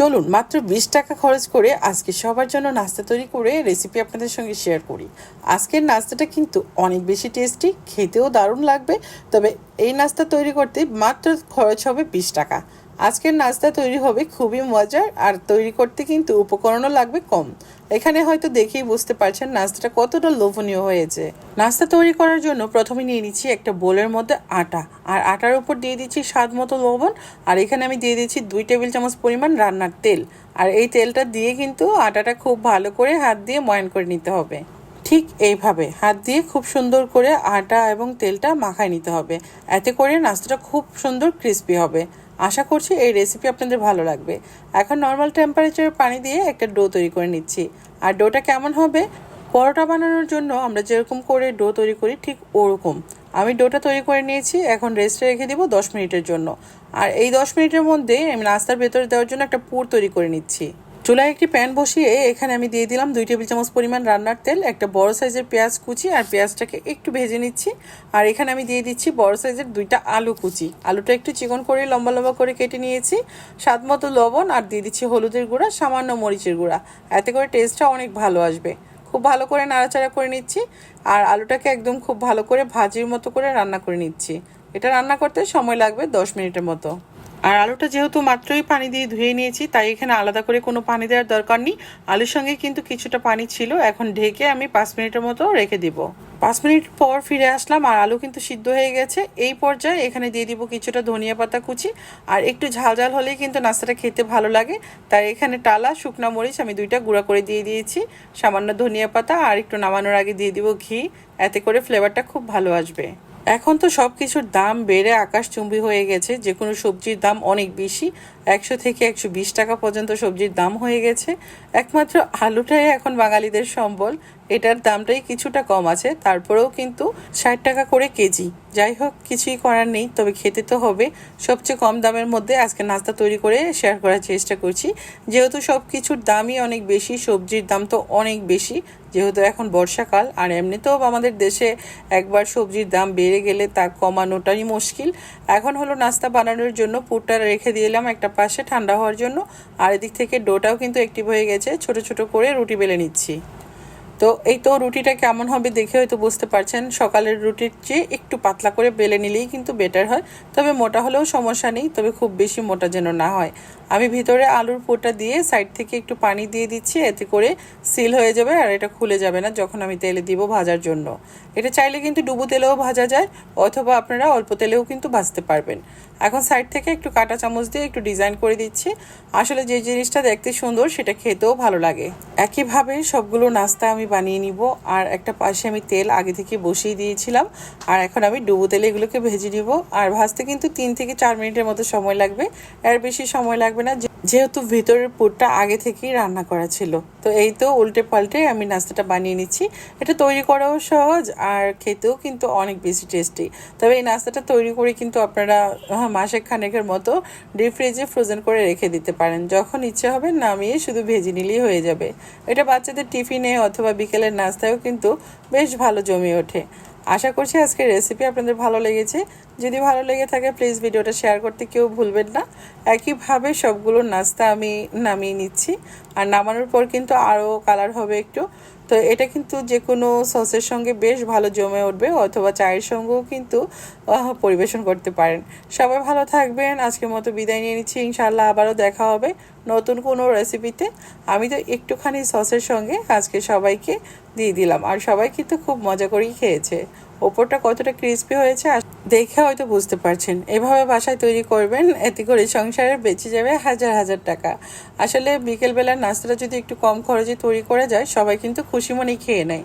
চলুন মাত্র বিশ টাকা খরচ করে আজকে সবার জন্য নাস্তা তৈরি করে রেসিপি আপনাদের সঙ্গে শেয়ার করি। আজকের নাস্তাটা কিন্তু অনেক বেশি টেস্টি খেতেও দারুণ লাগবে, তবে এই নাস্তা তৈরি করতে মাত্র খরচ হবে বিশ টাকা। আজকের নাস্তা তৈরি হবে খুবই মজার, আর তৈরি করতে কিন্তু উপকরণও লাগবে কম। এখানে হয়তো দেখেই বুঝতে পারছেন নাস্তাটা কতটা লোভনীয় হয়েছে। নাস্তা তৈরি করার জন্য প্রথমে নিয়ে নিচ্ছি একটা বোলের মধ্যে আটা, আর আটার উপর দিয়ে দিচ্ছি স্বাদ মতো লবণ, আর এখানে আমি দিয়ে দিচ্ছি দুই টেবিল চামচ পরিমাণ রান্নার তেল। আর এই তেলটা দিয়ে কিন্তু আটাটা খুব ভালো করে হাত দিয়ে ময়ান করে নিতে হবে। ঠিক এইভাবে হাত দিয়ে খুব সুন্দর করে আটা এবং তেলটা মাখায় নিতে হবে। এতে করে নাস্তাটা খুব সুন্দর ক্রিস্পি হবে। আশা করছি এই রেসিপি আপনাদের ভালো লাগবে। এখন নর্মাল টেম্পারেচারের পানি দিয়ে একটা ডো তৈরি করে নিচ্ছি। আর ডোটা কেমন হবে? পরোটা বানানোর জন্য আমরা যেরকম করে ডো তৈরি করি ঠিক ওরকম। আমি ডোটা তৈরি করে নিয়েছি, এখন রেস্টে রেখে দিব দশ মিনিটের জন্য। আর এই দশ মিনিটের মধ্যে আমি নাস্তার ভেতরে দেওয়ার জন্য একটা পুর তৈরি করে নিচ্ছি। চুলায় একটি প্যান বসিয়ে এখানে আমি দিয়ে দিলাম দুই টেবিল চামচ পরিমাণ রান্নার তেল, একটা বড় সাইজের পেঁয়াজ কুচি আর পেঁয়াজটাকে একটু ভেজে নিচ্ছি। আর এখানে আমি দিয়ে দিচ্ছি বড় সাইজের দুইটা আলু কুচি। আলুটা একটু চিকন করে লম্বা লম্বা করে কেটে নিয়েছি। স্বাদ মতো লবণ আর দিয়ে দিচ্ছি হলুদের গুঁড়া, সামান্য মরিচের গুঁড়া। এতে করে টেস্টটা অনেক ভালো আসবে। খুব ভালো করে নাড়াচাড়া করে নিচ্ছি আর আলুটাকে একদম খুব ভালো করে ভাজির মতো করে রান্না করে নিচ্ছি। এটা রান্না করতে সময় লাগবে দশ মিনিটের মতো। আর আলুটা যেহেতু মাত্রই পানি দিয়ে ধুয়ে নিয়েছি, তাই এখানে আলাদা করে কোনো পানি দেওয়ার দরকার নেই। আলুর সঙ্গে কিন্তু কিছুটা পানি ছিল, এখন ঢেকে আমি পাঁচ মিনিটের মতো রেখে দিব। পাঁচ মিনিট পর ফিরে আসলাম আর আলু কিন্তু সিদ্ধ হয়ে গেছে। এই পর্যায়ে এখানে দিয়ে দিব কিছুটা ধনিয়া পাতা কুচি, আর একটু ঝাল ঝাল হলেই কিন্তু নাস্তাটা খেতে ভালো লাগে। তাই এখানে টালা, শুকনা মরিচ আমি দুইটা গুঁড়া করে দিয়ে দিয়েছি। সামান্য ধনিয়া পাতা আর একটু নামানোর আগে দিয়ে দিব ঘি, এতে করে ফ্লেভারটা খুব ভালো আসবে। এখন তো সব কিছুর দাম বেড়ে আকাশচুম্বী হয়ে গেছে যে কোনো সবজির দাম অনেক বেশি। একশো থেকে একশো বিশ টাকা পর্যন্ত সবজির দাম হয়ে গেছে। একমাত্র আলুটাই এখন বাঙালিদের সম্বল। এটার দামটাই কিছুটা কম আছে, তারপরেও কিন্তু ষাট টাকা করে কেজি। যাই হোক, কিছুই করার নেই, তবে খেতে তো হবে। সবচেয়ে কম দামের মধ্যে আজকে নাস্তা তৈরি করে শেয়ার করার চেষ্টা করছি। যেহেতু সব কিছুর দামই অনেক বেশি, সবজির দাম তো অনেক বেশি, যেহেতু এখন বর্ষাকাল, আর এমনিতেও আমাদের দেশে একবার সবজির দাম বেড়ে গেলে তা কমানোটাই মুশকিল। এখন হলো নাস্তা বানানোর জন্য পুরটা রেখে দিলাম একটা পাশে ঠান্ডা হওয়ার জন্য, আর এদিক থেকে ডোটাও কিন্তু অ্যাক্টিভ হয়ে গেছে। ছোট ছোট করে রুটি বেলে নিচ্ছি। তো এই তো রুটিটা কেমন হবে দেখে হয়তো বুঝতে পারছেন। সকালের রুটির চেয়ে একটু পাতলা করে বেলে নিলেই কিন্তু বেটার হয়। তবে মোটা হলেও সমস্যা নেই, তবে খুব বেশি মোটা যেন না হয়। আমি ভিতরে আলুর পোটা দিয়ে সাইড থেকে একটু পানি দিয়ে দিচ্ছি, এতে করে সিল হয়ে যাবে আর এটা খুলে যাবে না যখন আমি তেলে দিব ভাজার জন্য। এটা চাইলে কিন্তু ডুবু তেলেও ভাজা যায়, অথবা আপনারা অল্প তেলেও কিন্তু ভাজতে পারবেন। এখন সাইড থেকে একটু কাটা চামচ দিয়ে একটু ডিজাইন করে দিচ্ছি। আসলে যে জিনিসটা দেখতে সুন্দর, সেটা খেতেও ভালো লাগে। একইভাবে সবগুলো নাস্তা আমি বানিয়ে নিব। আর একটা পাশে আমি তেল আগে থেকে বসিয়ে দিয়েছিলাম। আর এখন আমি ডুবো তেলে এগুলোকে ভেজে নিব। আর ভাজতে কিন্তু তিন থেকে চার মিনিটের মতো সময় লাগবে। এর বেশি সময় লাগবে না যেহেতু ভিতরের পুরটা আগে থেকেই রান্না করা ছিল। তো এই তো উল্টে পাল্টে আমি নাস্তাটা বানিয়ে নিচ্ছি। এটা তৈরি করাও সহজ আর খেতেও কিন্তু অনেক বেশি টেস্টি তবে এই নাস্তাটা তৈরি করে কিন্তু আপনারা মাসেক খানেকের মতো ডিপ ফ্রিজে ফ্রোজেন করে রেখে দিতে পারেন। যখন ইচ্ছে হবে নামিয়ে শুধু ভেজে নিলেই হয়ে যাবে। এটা বাচ্চাদের টিফিনে অথবা বিকেলের নাস্তায়ও কিন্তু বেশ ভালো জমে ওঠে। আশা করছি আজকের রেসিপি আপনাদের ভালো লেগেছে। যদি ভালো লেগে থাকে প্লিজ ভিডিওটা শেয়ার করতে কেউ ভুলবেন না। একইভাবে সবগুলো নাস্তা আমি নামিয়ে নিচ্ছি। আর নামানোর পর কিন্তু আরও কালার হবে একটু। তো এটা কিন্তু যে কোনো সসের সঙ্গে বেশ ভালো জমে উঠবে, অথবা চায়ের সঙ্গেও কিন্তু পরিবেশন করতে পারেন। সবাই ভালো থাকবেন। আজকের মতো বিদায় নিয়ে নিচ্ছি। ইনশাল্লাহ আবারও দেখা হবে নতুন কোনো রেসিপিতে আমি তো একটুখানি সসের সঙ্গে আজকে সবাইকে দিয়ে দিলাম। আর সবাই কিন্তু খুব মজা করেই খেয়েছে। ওপরটা কতটা ক্রিস্পি হয়েছে দেখে হয়তো বুঝতে পারছেন। এভাবে বাসায় তৈরি করবেন, এতে করে সংসারে বেঁচে যাবে হাজার হাজার টাকা। আসলে বিকেলবেলার নাস্তাটা যদি একটু কম খরচে তৈরি করা যায়, সবাই কিন্তু খুশি মনে খেয়ে নেয়।